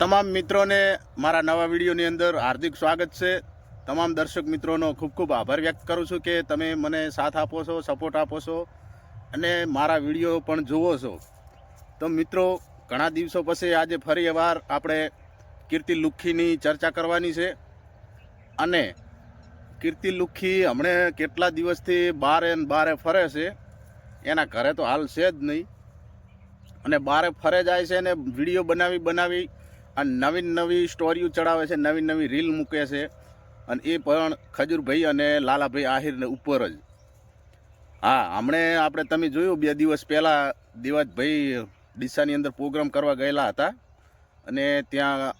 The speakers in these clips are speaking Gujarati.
તમામ મિત્રોને મારા નવા વિડીયોની અંદર હાર્દિક સ્વાગત છે. તમામ દર્શક મિત્રોનો ખૂબ ખૂબ આભાર વ્યક્ત કરું છું કે તમે મને સાથ આપો છો સપોર્ટ આપો છો અને મારા વીડિયો પણ જુઓ છો. તો મિત્રો, ઘણા દિવસો પછી આજે ફરી વાર આપણે કીર્તિ લુખ્ખીની ચર્ચા કરવાની છે અને કીર્તિ લુખ્ખી હમણે કેટલા દિવસથી બારે બારે ફરે છે, એના ઘરે તો હાલ છે જ નહીં. અને બારે ફરે જાય છે અને વીડિયો બનાવી બનાવી અને નવીન નવી સ્ટોરીઓ ચડાવે છે નવી નવી રીલ મૂકે છે અને એ પણ ખજૂરભાઈ અને લાલાભાઈ આહિરને ઉપર જ. હા, હમણે આપણે તમે જોયું બે દિવસ પહેલાં દિવસભાઈ ડીસાની અંદર પ્રોગ્રામ કરવા ગયેલા હતા અને ત્યાં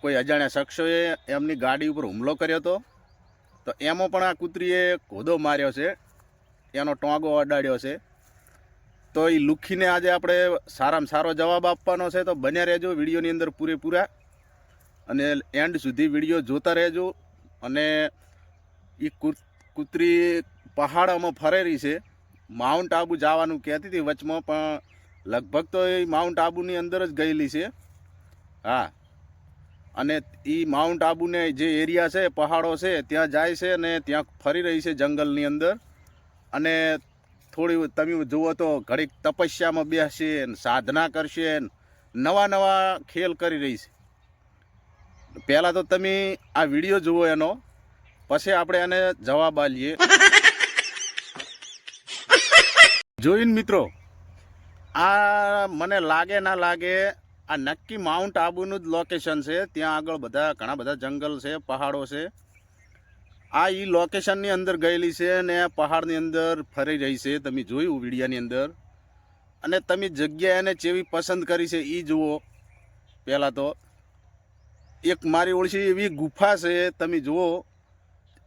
કોઈ અજાણ્યા શખ્સોએ એમની ગાડી ઉપર હુમલો કર્યો હતો. તો એમાં પણ આ કૂતરીએ ઘોદો માર્યો છે, એનો ટોંગો અડાડ્યો છે. તો એ લુખીને આજે આપણે સારામાં સારો જવાબ આપવાનો છે. તો બન્યા રહેજો વિડીયોની અંદર પૂરેપૂરા. અને એન્ડ સુધી વીડિયો જોતા રહેજો. અને એ કૂતરી પહાડોમાં ફરેલી છે. માઉન્ટ આબુ જવાનું કહેતી હતી વચમાં, પણ લગભગ તો એ માઉન્ટ આબુની અંદર જ ગયેલી છે. હા. અને એ માઉન્ટ આબુને જે એરિયા છે, પહાડો છે, ત્યાં જાય છે અને ત્યાં ફરી રહી છે જંગલની અંદર. અને થોડી તમે જુઓ તો ઘડીક તપસ્યામાં બેસશે ને સાધના કરશે નવા નવા ખેલ કરી રહી છે. પહેલાં તો તમે આ વીડિયો જુઓ એનો, પછી આપણે એને જવાબ આલીએ જોઈને મિત્રો, આ મને લાગે ના લાગે, આ નક્કી માઉન્ટ આબુનું જ લોકેશન છે. ત્યાં આગળ બધા ઘણા બધા જંગલ છે, પહાડો છે. આ એ લોકેશનની અંદર ગયેલી છે અને પહાડની અંદર ફરી રહી છે. તમે જોયું વિડીયાની અંદર? અને તમે જગ્યા એને જેવી પસંદ કરી છે એ જુઓ. પહેલાં તો એક મારી ઓળખી એવી ગુફા છે, તમે જુઓ.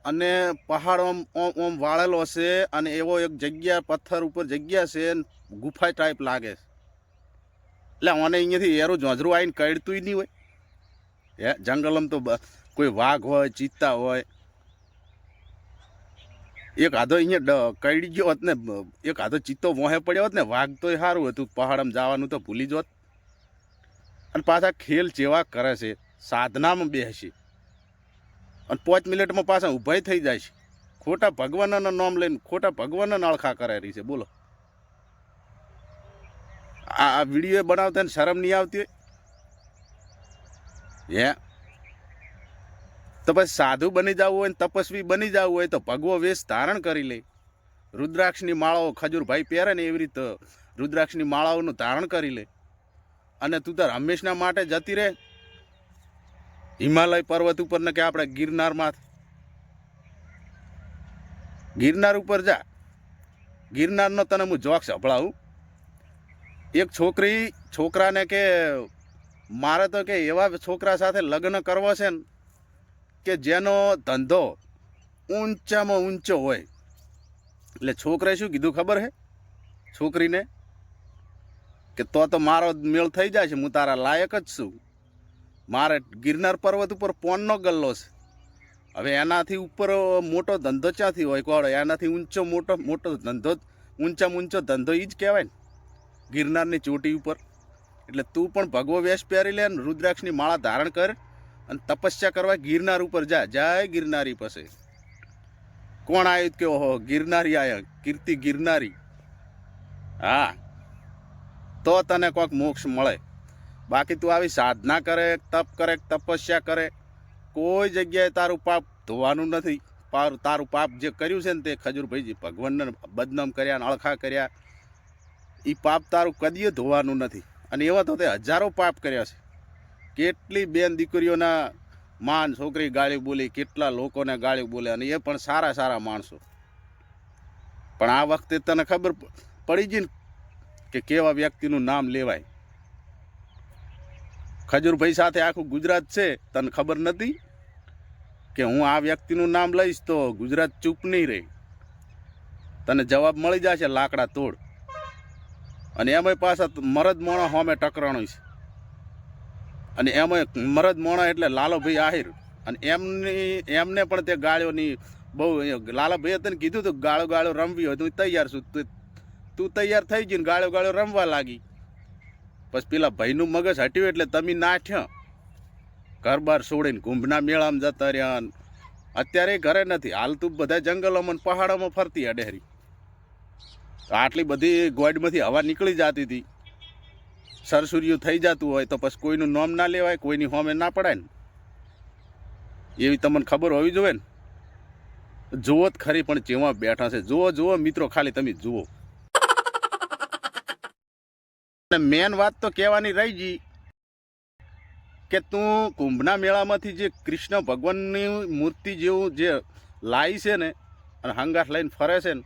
અને પહાડ ઓમ ઓમ વાળેલો છે અને એવો એક જગ્યા, પથ્થર ઉપર જગ્યા છે ગુફા ટાઈપ લાગે છે. એટલે મને અહીંયાથી એરો ઝોઝરું આવીને કડતું નહીં હોય. હે, જંગલમાં તો કોઈ વાઘ હોય, ચિત્તા હોય. એક આધો અહીંયા ડ- કઈડી ગયો હોત ને એક આધો ચિત્તો વોહે પડ્યો હોત ને વાઘ તોય સારું હતું, પહાડમાં જવાનું તો ભૂલી જોત અને પાછા ખેલ જેવા કરે છે, સાધનામાં બેસે. અને પાંચ મિનિટમાં પાછા ઊભાઈ થઈ જાય છે. ખોટા ભગવાનના નામ લઈને, ખોટા ભગવાનના અળખા કરાવી છે, બોલો. આ આ વીડિયો બનાવતા ને શરમ નહીં આવતી હોય? હે? તો પછી સાધુ બની જવું હોય ને તપસ્વી બની જવું હોય તો ભગવો વેશ ધારણ કરી લે. રુદ્રાક્ષની માળાઓ ખજૂરભાઈ પહેરે ને એવી રીતે રુદ્રાક્ષની માળાઓનું ધારણ કરી લે. અને તું તાર હંમેશના માટે જતી રહે. હિમાલય પર્વત ઉપર ને કે આપણે ગિરનારમાં ગિરનાર ઉપર જા. ગિરનારનો તને હું જોક સંભળાવું. એક છોકરી છોકરાને કે મારે તો કે એવા છોકરા સાથે લગ્ન કરવો છે ને કે જેનો ધંધો ઊંચામાં ઊંચો હોય. એટલે છોકરાએ શું કીધું ખબર હે? છોકરીને કે તો તો મારો મેળ થઈ જાય છે, હું તારા લાયક જ છું. મારે ગિરનાર પર્વત ઉપર પોનનો ગલ્લો છે. હવે એનાથી ઉપર મોટો ધંધો ક્યાંથી હોય? કોડો એનાથી ઊંચો, મોટો મોટો ધંધો ઊંચામાં ઊંચો ધંધો એ જ કહેવાય ને. ગિરનારની ચોટી ઉપર. એટલે તું પણ ભગવો વેશ પહેરી લે ને, રુદ્રાક્ષની માળા ધારણ કર. અને તપસ્યા કરવા ગિરનાર ઉપર જા. જાય ગિરનારી પાસે. કોણ આવ્યું કે ઓહો, ગિરનારી આયા. કીર્તિ ગિરનારી. હા. તો તને કોઈક મોક્ષ મળે. બાકી તું આવી સાધના કરે, તપ કરે, તપસ્યા કરે. કોઈ જગ્યાએ તારું પાપ ધોવાનું નથી. તારું પાપ જે કર્યું છે ને તે ખજૂરભાઈજી ભગવાનને બદનામ કર્યા અળખા કર્યા. એ પાપ તારું કદીએ ધોવાનું નથી. અને એવા તો તે હજારો પાપ કર્યા છે. કેટલી બેન દીકરીઓના માન છોકરી ગાળી બોલી, કેટલા લોકોને ગાળી બોલે અને એ પણ સારા સારા માણસો. પણ આ વખતે તને ખબર પડી ગઈ કે કેવા વ્યક્તિનું નામ લેવાય? ખજૂરભાઈ સાથે આખું ગુજરાત છે, તને ખબર નથી કે હું આ વ્યક્તિનું નામ લઈશ તો ગુજરાત ચૂપ નહીં રહે? તને જવાબ મળી જશે લાકડા તોડ. અને એમાંય પાછા મરદ મોણો હોમે ટકરાણો છે. અને એમાં મરદ મોણા એટલે લાલોભાઈ આહિર. અને એમની, એમને પણ તે ગાળ્યોની બહુ લાલાભાઈએ તને કીધું તું, ગાળો ગાળો રમવી હોય તું તૈયાર છું. તું તૈયાર થઈ ગઈ ને ગાળો ગાળો રમવા લાગી. પછી પેલા ભાઈનું મગજ હટ્યું એટલે તમે નાઠ્યા ઘર બાર છોડીને કુંભના મેળામાં જતા રહ્યા અત્યારે ઘરે નથી. હાલ તું બધા જંગલોમાં પહાડોમાં ફરતી અડેહરી તો આટલી બધી ગોડમાંથી હવા નીકળી જતી હતી. સરસુર્યું થઈ જતું હોય તો પછી કોઈનું નામ ના લેવાય, કોઈની હોમે ના પડાય ને. એવી તમને ખબર હોવી જોઈએ ને? જુઓ જ ખરી, પણ જેવા બેઠા છે. જુઓ જુઓ મિત્રો, ખાલી તમે જુઓ. મેન વાત તો કહેવાની રહી ગઈ કે તું કુંભના મેળામાંથી જે કૃષ્ણ ભગવાનની મૂર્તિ જેવું જે લાવી છે ને, અને હંગાથ લઈને ફરે છે ને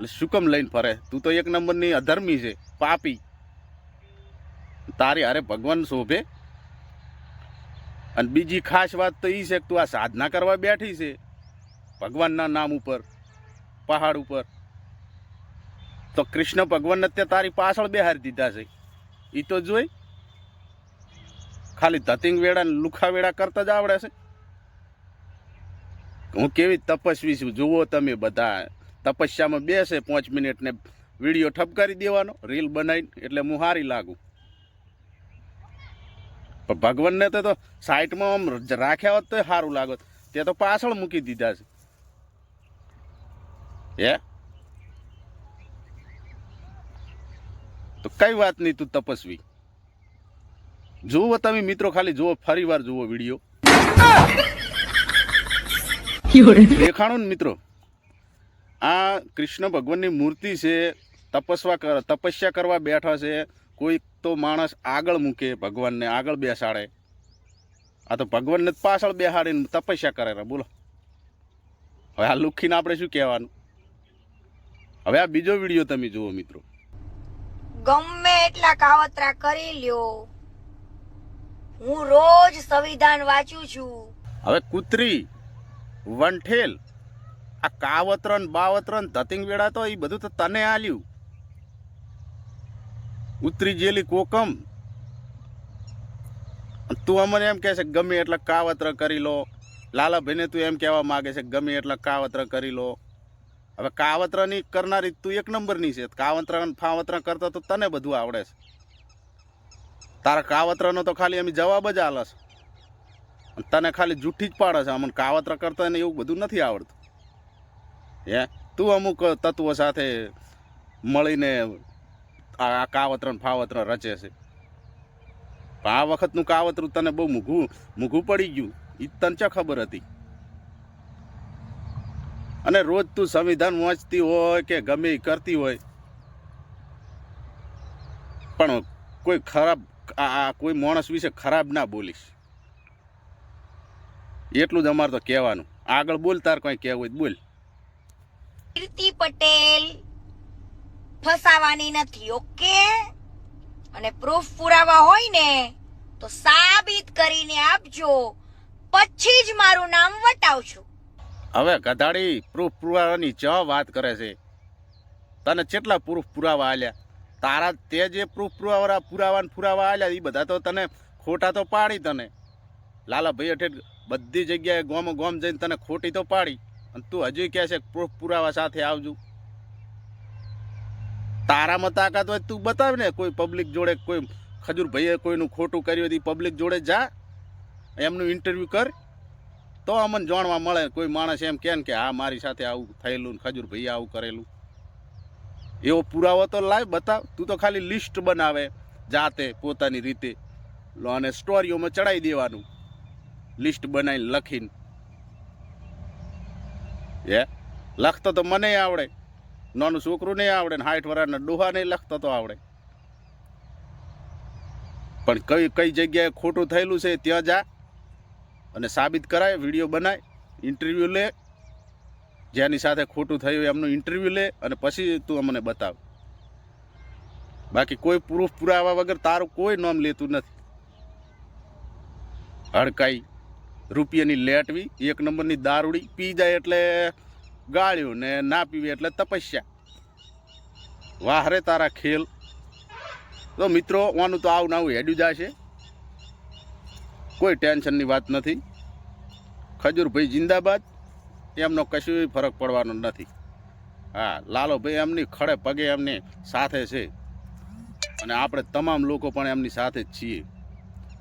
એટલે શું કેમ લઈને ફરે? તું તો એક નંબરની અધર્મી છે, પાપી. તારી હારે ભગવાન શોભે. અને બીજી ખાસ વાત તો એ છે કે તું આ સાધના કરવા બેઠી છે, ભગવાનના નામ ઉપર, પહાડ ઉપર. તો કૃષ્ણ ભગવાનને અત્યારે તારી પાછળ બેહારી દીધા છે. એ તો જોઈ, ખાલી ધતિંગ વેડા ને લુખા વેડા કરતા જ આવડે છે. હું કેવી તપસ્વી છું, જુઓ તમે બધા. તપસ્યામાં બેસે પાંચ મિનિટ ને વીડિયો ઠપકારી દેવાનો રીલ બનાવીને એટલે હું હારી લાગુ. પણ ભગવાનને તો સાઈડમાં આમ રાખ્યા હોત તો સારું લાગત. તે તો પાછળ મૂકી દીધા છે. હે? તો કઈ વાત નહીં તું તપસ્વી. જુઓ તમે મિત્રો ખાલી જુઓ ફરી વાર જુઓ વીડિયો. દેખાણો ને મિત્રો. આ કૃષ્ણ ભગવાનની મૂર્તિ છે તપસ્વા કર તપસ્યા કરવા બેઠા છે. કોઈ તો માણસ આગળ મૂકે ભગવાનને આગળ બેસાડે. આ તો ભગવાનને પાછળ બેસાડીને તપસ્યા કરે રે બોલો. હવે આ લુખીને આપણે શું કહેવાનું? હવે આ બીજો વીડિયો તમે જુઓ મિત્રો. ગમે એટલા કાવતરા કરી લ્યો. હું રોજ સંવિધાન વાંચું છું. હવે કૂતરી વંઠેલ આ કાવત્રણ, બાવત્રણ ધતિંગ વેળા તો એ બધું તો તને આલ્યું. ઉતરી જેલી કોકમ. તું અમને એમ કહે છે ગમે એટલે કાવત્ર કરી લો. લાલાભાઈને તું એમ કહેવા માગે છે ગમે એટલે કાવત્ર કરી લો. હવે કાવત્રની કરનારી તું એક નંબરની છે. કાવત્ર ફાવત્ર કરતા તો તને બધું આવડે છે. તારા કાવત્રનો તો ખાલી અમે જવાબ જ આલે છે તને ખાલી જૂઠી જ પાડે છે. અમને કાવત્ર કરતા એને એવું બધું નથી આવડતું. હે? તું અમુક તત્વો સાથે મળીને આ કાવતરણ, ફાવતરણ રચે છે. આ વખતનું કાવતરું તને બહુ મૂઘું મૂઘું પડી ગયું. એ તને ચા ખબર હતી. અને રોજ તું સંવિધાન વાંચતી હોય કે ગમે એ કરતી હોય, પણ કોઈ ખરાબ આ કોઈ માણસ વિશે ખરાબ ના બોલીશ. એટલું જ અમારે તો કહેવાનું. આગળ બોલ, તાર કંઈ કહેવું હોય બોલ. કીર્તિ પટેલ ફસાવાની નથી, ઓકે? અને પ્રૂફ પુરાવા હોય ને, તો સાબિત કરીને આપજો. પછી જ મારું નામ વટાવશું. હવે ગધાડી પ્રૂફ પુરાવાની ચ વાત કરે છે. તને કેટલા પ્રૂફ પુરાવા આલ્યા? તારા તે જે પ્રૂફ પુરાવા પુરાવા પુરાવા આલ્યા એ બધા તો તને ખોટા તો પાડી તને. લાલાભાઈ અઠે બધી જગ્યાએ ગોમ ગોમ જઈને તને ખોટી તો પાડી. અને તું હજુ કહે છે પ્રૂફ પુરાવા સાથે આવજો. તારામાં તાકાત હોય તું બતાવ ને, કોઈ પબ્લિક જોડે, કોઈ ખજૂર ભાઈએ કોઈનું ખોટું કર્યું હતી પબ્લિક જોડે જા, એમનું ઇન્ટરવ્યૂ કર. તો અમને જાણવા મળે, કોઈ માણસ એમ કહે કે, હા, મારી સાથે આવું થયેલું ને ખજૂર ભાઈએ આવું કરેલું. એવો પુરાવો તો લાવ બતાવ. તું તો ખાલી લિસ્ટ બનાવે, જાતે, પોતાની રીતે. અને સ્ટોરીઓમાં ચડાવી દેવાનું. લિસ્ટ બનાવીને લખીને. હે? લખતો તો મને આવડે. નાનું છોકરું નહીં આવડે ને હાઠ વરાના ડોહા નહીં લખતો તો આવડે. પણ કઈ કઈ જગ્યાએ ખોટું થયેલું છે ત્યાં જા અને સાબિત કરાય, વીડિયો બનાય ઇન્ટરવ્યૂ લે. જેની સાથે ખોટું થયું એમનું ઇન્ટરવ્યૂ લે અને પછી તું અમને બતાવ. બાકી કોઈ પ્રૂફ પુરાવા વગર તારું કોઈ નામ લેતું નથી. હડકાઈ. રૂપિયાની લેટવી, એક નંબરની દારૂડી, પી જાય એટલે ગાળ્યું ને ના પીવી એટલે તપસ્યા. વાહરે તારા ખેલ. તો મિત્રો વાનું તો આવું નાવું હેડ્યું જશે. કોઈ ટેન્શનની વાત નથી. ખજૂરભાઈ જિંદાબાદ, એમનો કશું ફરક પડવાનો નથી. હા, લાલોભાઈ એમની ખડે પગે એમની સાથે છે. અને આપણે તમામ લોકો પણ એમની સાથે જ છીએ.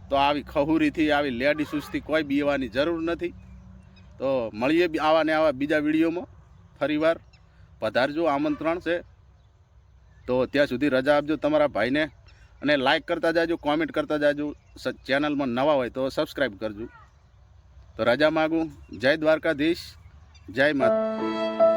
તો આવી ખહુરીથી આવી લેડી સુસ્તી કોઈ બીવાની જરૂર નથી. તો મળીએ આવા ને આવા બીજા વિડીયોમાં ફરીવાર. પધારજો, આમંત્રણ છે. તો ત્યાં સુધી રજા આપજો તમારા ભાઈને. અને લાઇક કરતા જાજો કોમેન્ટ કરતા જાજો. ચેનલમાં નવા હોય તો સબસ્ક્રાઈબ કરજો. તો રજા માગું. જય દ્વારકાધીશ. જય માતા